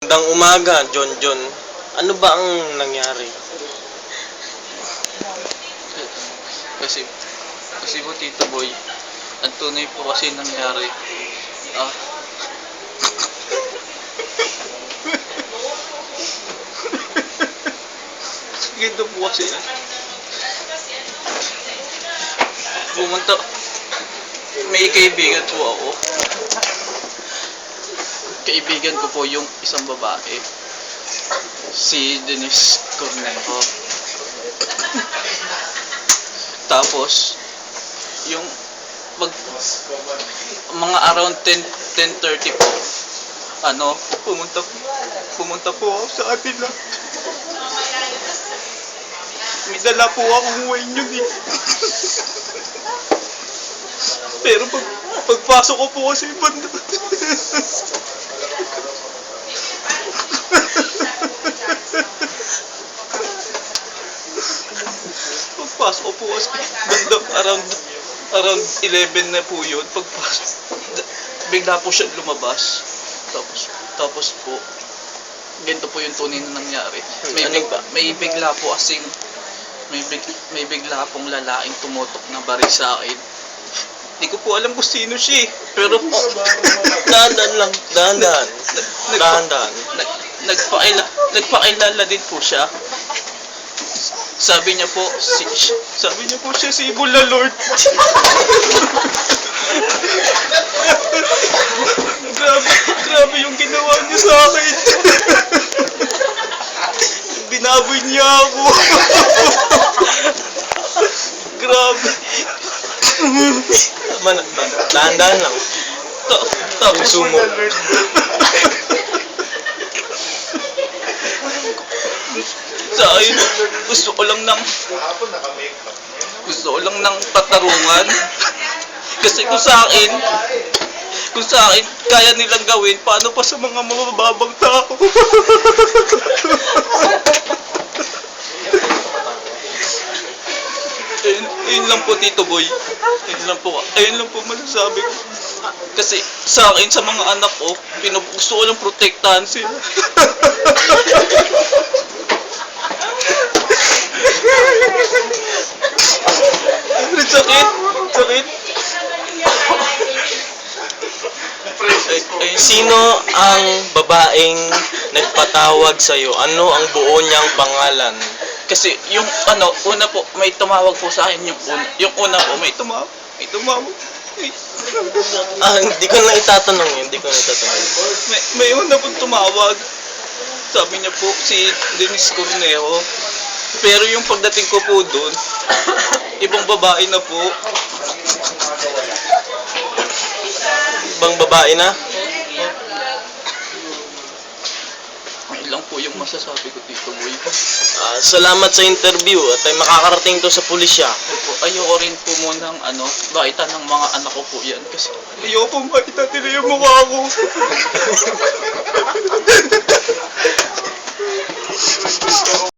Magandang umaga, John John. Ano ba ang nangyari? Kasi, kasi po Tito Boy, ang tunay po kasi nangyari, ah, ganito po kasi, pumunta, may kaibigan po ako. Kaibigan ko po yung isang babae, si Denise Cornejo. Tapos, yung pag mga around 10 10:30 po ano pumunta pumunta po ako sa kanila. May dala po akong wine yun eh pero pag pagpasok ko po kasi pagpasok ko po kasi banda around around 11 na po yun pagpasok bigla po siya lumabas tapos tapos po ganito po yung tunay na nangyari may, Ano big, ba? may bigla po kasing may, big, may bigla pong lalaking tumutok na baril sa akin hindi ko po alam kung sino siya eh. pero Dahan-dahan lang, dahan-dahan. nag, Dahan-dahan. nag, nagpaila, nagpailala din po siya. Sabi niya po, si, sabi niya po siya si Ibula Lord. grabe, grabe yung ginawa niya sa akin. Binaboy niya ako. grabe. Man- Dahan-dahan lang. Ta- tapos, Sumo. Akin, gusto ko lang ng gusto ko lang ng patarungan. Kasi kung sa akin, kung sa akin, kaya nilang gawin, paano pa sa mga mabababang tao? ayun, ayun lang po, Tito Boy. Ayun lang po, ayun lang po masasabi ko. Kasi sa akin, sa mga anak ko, gusto ko lang protektahan sila. Sakit! Sakit! Ay, Sino ang babaeng nagpatawag sa'yo? Ano ang buo niyang pangalan? Kasi yung ano, una po, may tumawag po sa akin yung una. Yung una po, may tumawag. May tumawag. May, Ah, hindi ko na itatanong yun. Hindi ko na itatanong may, may una po tumawag. Sabi niya po, si Denise Cornejo. Pero yung pagdating ko po doon, babae na po. Ibang babae na? Ayun lang po yung masasabi ko dito, boy. Ah, salamat sa interview at ay makakarating to sa pulisya. Opo, ayoko rin po munang ano, baita ng mga anak ko po yan. Kasi ayoko makita nila yung mukha ko.